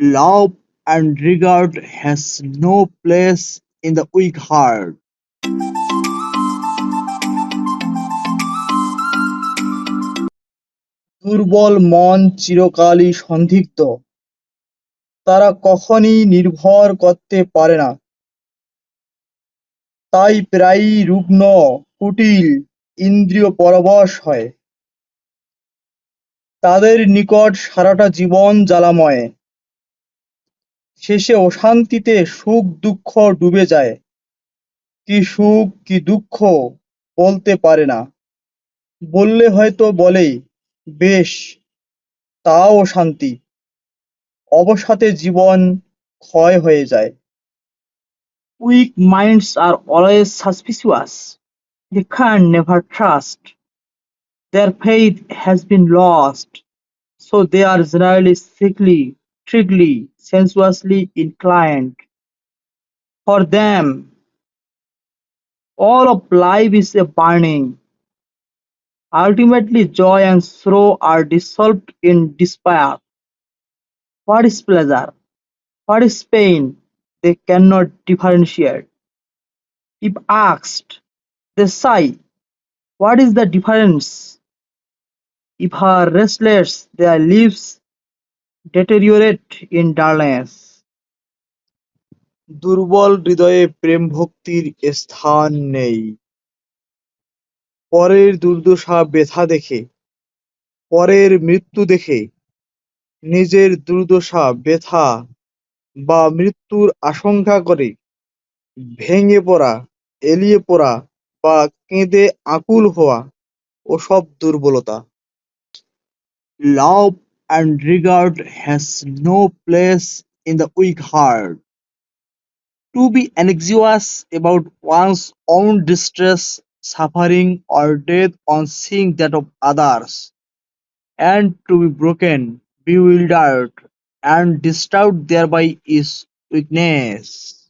Love and regard has no place in the weak heart. দুর্বল মন চিরকালই সন্দিগ্ধ তারা কখনই নির্ভর করতে পারে না। তাই প্রায়ই রুগ্ন, কুটিল, ইন্দ্রিয় পরবশ হয়। তাদের নিকট সারাটা জীবন জ্বালাময়। শেষে অশান্তিতে সুখ দুঃখ ডুবে যায়। কি সুখ, কি দুঃখ বলতে পারে না। বললে হয়তো বলেই, বেশ, তাও শান্তি অবসাতে জীবন ক্ষয় হয়ে যায়। Weak minds are always suspicious they can never trust their faith has been lost so they are generally sickly trickly, sensuously inclined. For them, all of life is a burning. Ultimately, joy and sorrow are dissolved in despair. What is pleasure? What is pain? They cannot differentiate. If asked, they sigh. What is the difference? If are restless, their lives deteriorate in dullness. দুর্বল হৃদয়ে প্রেম ভক্তির স্থান নেই পরের দুর্দশা ব্যথা দেখে, পরের মৃত্যু দেখে, নিজের দুর্দশা, ব্যথা বা মৃত্যুর আশঙ্কা করে ভেঙে পড়া, এলিয়ে পড়া বা কেঁদে আকুল হওয়া ওসব দুর্বলতা লাভ and regard has no place in the weak heart. To be anxious about one's own distress, suffering, or death on seeing that of others, and to be broken, bewildered, and disturbed thereby is weakness.